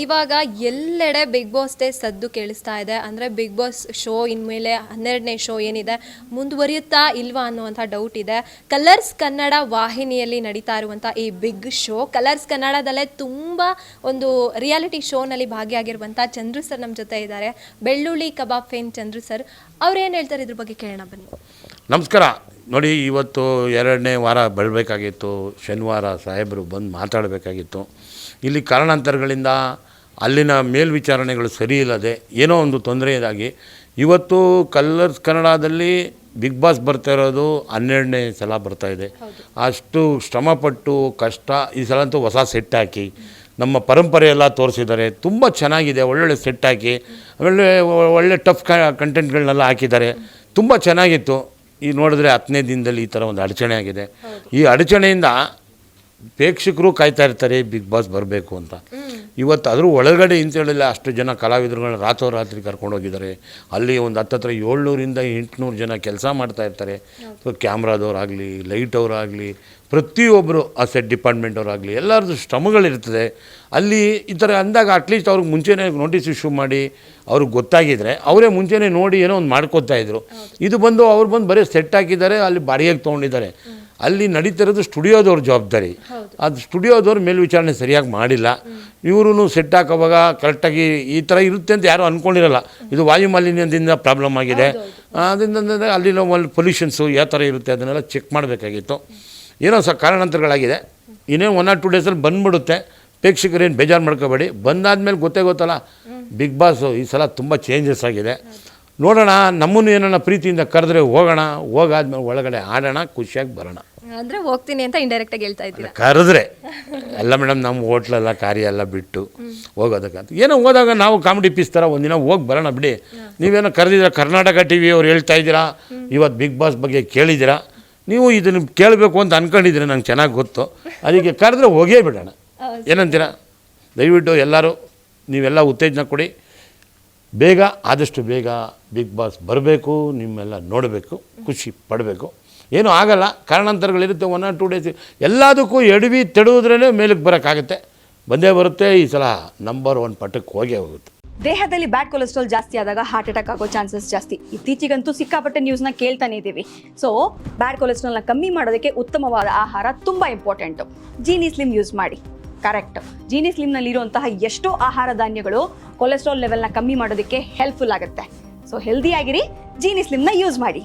ಇವಾಗ ಎಲ್ಲೆಡೆ big boss day ಸದ್ದು ಕೇಳಿಸ್ತಾ ಇದೆ. ಅಂದರೆ ಬಿಗ್ ಬಾಸ್ ಶೋ ಇನ್ಮೇಲೆ ಹನ್ನೆರಡನೇ ಶೋ ಏನಿದೆ, ಮುಂದುವರಿಯುತ್ತಾ ಇಲ್ವಾ ಅನ್ನುವಂಥ ಡೌಟ್ ಇದೆ. ಕಲರ್ಸ್ ಕನ್ನಡ ವಾಹಿನಿಯಲ್ಲಿ ನಡೀತಾ ಇರುವಂಥ ಈ ಬಿಗ್ ಶೋ ಕಲರ್ಸ್ ಕನ್ನಡದಲ್ಲೇ ತುಂಬ ಒಂದು ರಿಯಾಲಿಟಿ ಶೋನಲ್ಲಿ ಭಾಗಿಯಾಗಿರುವಂಥ ಚಂದ್ರು ಸರ್ ನಮ್ಮ ಜೊತೆ ಇದ್ದಾರೆ. ಬೆಳ್ಳುಳ್ಳಿ ಕಬಾಬ್ ಫೇನ್ ಚಂದ್ರು ಸರ್ ಅವ್ರು ಏನು ಹೇಳ್ತಾರೆ ಇದ್ರ ಬಗ್ಗೆ ಕೇಳೋಣ ಬನ್ನಿ. ನಮಸ್ಕಾರ. ನೋಡಿ ಇವತ್ತು ಎರಡನೇ ವಾರ ಬರಬೇಕಾಗಿತ್ತು. ಶನಿವಾರ ಸಾಹೇಬರು ಬಂದು ಮಾತಾಡಬೇಕಾಗಿತ್ತು. ಇಲ್ಲಿ ಕಾರಣಾಂತರಗಳಿಂದ ಅಲ್ಲಿನ ಮೇಲ್ವಿಚಾರಣೆಗಳು ಸರಿ ಇಲ್ಲದೆ ಏನೋ ಒಂದು ತೊಂದರೆ ಇದಾಗಿ ಇವತ್ತು ಕಲ್ಲರ್ಸ್ ಕನ್ನಡದಲ್ಲಿ ಬಿಗ್ ಬಾಸ್ ಬರ್ತಾ ಇರೋದು ಹನ್ನೆರಡನೇ ಸಲ ಬರ್ತಾ ಇದೆ. ಅಷ್ಟು ಶ್ರಮಪಟ್ಟು ಕಷ್ಟ ಈ ಸಲ ಅಂತೂ ಹೊಸ ಸೆಟ್ ಹಾಕಿ ನಮ್ಮ ಪರಂಪರೆ ಎಲ್ಲ ತೋರಿಸಿದ್ದಾರೆ. ತುಂಬ ಚೆನ್ನಾಗಿದೆ ಒಳ್ಳೊಳ್ಳೆ ಸೆಟ್ ಹಾಕಿ ಒಳ್ಳೆ ಒಳ್ಳೆ ಟಫ್ ಕಂಟೆಂಟ್ಗಳನ್ನೆಲ್ಲ ಹಾಕಿದ್ದಾರೆ. ತುಂಬ ಚೆನ್ನಾಗಿತ್ತು. ಈ ನೋಡಿದ್ರೆ ಹತ್ತನೇ ದಿನದಲ್ಲಿ ಈ ಥರ ಒಂದು ಅಡಚಣೆ ಆಗಿದೆ. ಈ ಅಡಚಣೆಯಿಂದ ಪ್ರೇಕ್ಷಕರು ಕಾಯ್ತಾ ಇರ್ತಾರೆ ಬಿಗ್ ಬಾಸ್ ಬರಬೇಕು ಅಂತ. ಇವತ್ತು ಅದ್ರ ಒಳಗಡೆ ಇಂತೇಳಿಲ್ಲ ಅಷ್ಟು ಜನ ಕಲಾವಿದರುಗಳನ್ನ ರಾತ್ರೋರಾತ್ರಿ ಕರ್ಕೊಂಡು ಹೋಗಿದ್ದಾರೆ. ಅಲ್ಲಿ ಒಂದು ಹತ್ತತ್ರ ಏಳ್ನೂರಿಂದ ಎಂಟುನೂರು ಜನ ಕೆಲಸ ಮಾಡ್ತಾ ಇರ್ತಾರೆ. ಕ್ಯಾಮ್ರಾದವರಾಗಲಿ ಲೈಟ್ ಅವರಾಗಲಿ ಪ್ರತಿಯೊಬ್ಬರು ಆ ಸೆಟ್ ಡಿಪಾರ್ಟ್ಮೆಂಟ್ ಅವರಾಗಲಿ ಎಲ್ಲರದ್ದು ಶ್ರಮಗಳಿರ್ತದೆ. ಅಲ್ಲಿ ಈ ಥರ ಅಂದಾಗ ಅಟ್ಲೀಸ್ಟ್ ಅವ್ರಿಗೆ ಮುಂಚೆನೇ ನೋಟಿಸ್ ಇಶ್ಯೂ ಮಾಡಿ ಅವ್ರಿಗೆ ಗೊತ್ತಾಗಿದ್ರೆ ಅವರೇ ಮುಂಚೆನೇ ನೋಡಿ ಏನೋ ಒಂದು ಮಾಡ್ಕೋತಾ ಇದ್ರು. ಇದು ಬಂದು ಅವ್ರು ಬಂದು ಬರೀ ಸೆಟ್ ಹಾಕಿದ್ದಾರೆ ಅಲ್ಲಿ ಬಾಡಿಗೆಗೆ ತೊಗೊಂಡಿದ್ದಾರೆ. ಅಲ್ಲಿ ನಡೀತಿರೋದು ಸ್ಟುಡಿಯೋದವ್ರ ಜವಾಬ್ದಾರಿ. ಅದು ಸ್ಟುಡಿಯೋದವ್ರ ಮೇಲ್ವಿಚಾರಣೆ ಸರಿಯಾಗಿ ಮಾಡಿಲ್ಲ. ಇವರು ಸೆಟ್ ಹಾಕೋವಾಗ ಕರೆಕ್ಟಾಗಿ ಈ ಥರ ಇರುತ್ತೆ ಅಂತ ಯಾರೂ ಅಂದ್ಕೊಂಡಿರಲ್ಲ ಇದು ವಾಯು ಮಾಲಿನ್ಯದಿಂದ ಪ್ರಾಬ್ಲಮ್ ಆಗಿದೆ. ಅದರಿಂದ ಅಲ್ಲಿನ ಒಂದು ಪೊಲ್ಯೂಷನ್ಸು ಯಾವ ಥರ ಇರುತ್ತೆ ಅದನ್ನೆಲ್ಲ ಚೆಕ್ ಮಾಡಬೇಕಾಗಿತ್ತು. ಏನೋ ಸಹ ಕಾರಣಾಂತರಗಳಾಗಿದೆ. ಇನ್ನೇ ಒನ್ ಆರ್ ಟು ಡೇಸಲ್ಲಿ ಬಂದ್ಬಿಡುತ್ತೆ. ಪ್ರೇಕ್ಷಕರೇನು ಬೇಜಾರು ಮಾಡ್ಕೋಬೇಡಿ. ಬಂದಾದ್ಮೇಲೆ ಗೊತ್ತೇ ಗೊತ್ತಲ್ಲ. ಬಿಗ್ ಬಾಸು ಈ ಸಲ ತುಂಬ ಚೇಂಜಸ್ ಆಗಿದೆ. ನೋಡೋಣ ನಮ್ಮನ್ನು ಏನನ್ನ ಪ್ರೀತಿಯಿಂದ ಕರೆದ್ರೆ ಹೋಗೋಣ. ಹೋಗಾದ್ಮೇಲೆ ಒಳಗಡೆ ಆಡೋಣ ಖುಷಿಯಾಗಿ ಬರೋಣ. ಅಂದರೆ ಹೋಗ್ತೀನಿ ಅಂತ ಇಂಡೈರೆಕ್ಟಾಗಿ ಹೇಳ್ತಾ ಇದ್ದೀರಾ? ಕರೆದ್ರೆ. ಎಲ್ಲ ಮೇಡಮ್ ನಮ್ಮ ಹೋಟ್ಲೆಲ್ಲ ಕಾರ್ಯ ಎಲ್ಲ ಬಿಟ್ಟು ಹೋಗೋದಕ್ಕಂತ ಏನೋ ಹೋದಾಗ ನಾವು ಕಾಮಿಡಿ ಪೀಸ್ ಥರ ಒಂದಿನ ಹೋಗಿ ಬರೋಣ ಬಿಡಿ. ನೀವೇನೋ ಕರೆದಿದ್ದೀರಾ ಕರ್ನಾಟಕ ಟಿ ವಿ ಅವ್ರು ಹೇಳ್ತಾ ಇದ್ದೀರಾ? ಇವತ್ತು ಬಿಗ್ ಬಾಸ್ ಬಗ್ಗೆ ಕೇಳಿದ್ದೀರಾ? ನೀವು ಇದನ್ನು ಕೇಳಬೇಕು ಅಂತ ಅಂದ್ಕೊಂಡಿದ್ದೀರಾ ನಂಗೆ ಚೆನ್ನಾಗಿ ಗೊತ್ತು. ಅದಕ್ಕೆ ಕರೆದ್ರೆ ಹೋಗೇ ಬಿಡೋಣ. ಏನಂತೀರ? ದಯವಿಟ್ಟು ಎಲ್ಲರೂ ನೀವೆಲ್ಲ ಉತ್ತೇಜನ ಕೊಡಿ. ಬೇಗ ಆದಷ್ಟು ಬೇಗ ಬಿಗ್ ಬಾಸ್ ಬರಬೇಕು ನಿಮ್ಮೆಲ್ಲ ನೋಡಬೇಕು ಖುಷಿ ಪಡಬೇಕು. ಏನೂ ಆಗಲ್ಲ. ಕಾರಣಾಂತರಗಳಿರುತ್ತೆ ಒನ್ ಆರ್ ಟೂ ಡೇಸ್ ಎಲ್ಲದಕ್ಕೂ ಎಡವಿ ತೆಡುವುದ್ರೇ ಮೇಲಕ್ಕೆ ಬರೋಕ್ಕಾಗುತ್ತೆ. ಬಂದೇ ಬರುತ್ತೆ. ಈ ಸಲ ನಂಬರ್ ಒನ್ ಪಟ್ಟಕ್ಕೆ ಹೋಗೇ ಹೋಗುತ್ತೆ. ದೇಹದಲ್ಲಿ ಬ್ಯಾಡ್ ಕೊಲೆಸ್ಟ್ರಾಲ್ ಜಾಸ್ತಿ ಆದಾಗ ಹಾರ್ಟ್ ಅಟ್ಯಾಕ್ ಆಗೋ ಚಾನ್ಸಸ್ ಜಾಸ್ತಿ. ಇತ್ತೀಚೆಗಂತೂ ಸಿಕ್ಕಾಪಟ್ಟೆ ನ್ಯೂಸ್ನ ಕೇಳ್ತಾನೆ ಇದ್ದೀವಿ. ಸೊ ಬ್ಯಾಡ್ ಕೊಲೆಸ್ಟ್ರಾಲ್ನ ಕಮ್ಮಿ ಮಾಡೋದಕ್ಕೆ ಉತ್ತಮವಾದ ಆಹಾರ ತುಂಬ ಇಂಪಾರ್ಟೆಂಟು ಜೀನಿ ಸ್ಲಿಮ್ ಯೂಸ್ ಮಾಡಿ. ಕರೆಕ್ಟ್ ಜೀನಿ ಸ್ಲಿಮ್ನಲ್ಲಿರುವಂತಹ ಎಷ್ಟೋ ಆಹಾರ ಧಾನ್ಯಗಳು ಕೊಲೆಸ್ಟ್ರಾಲ್ ಲೆವೆಲ್ನ ಕಮ್ಮಿ ಮಾಡೋದಕ್ಕೆ ಹೆಲ್ಪ್ಫುಲ್ ಆಗುತ್ತೆ. ಸೊ ಹೆಲ್ದಿ ಆಗಿರಿ ಜೀನಿ ಸ್ಲಿಮ್ನ ಯೂಸ್ ಮಾಡಿ.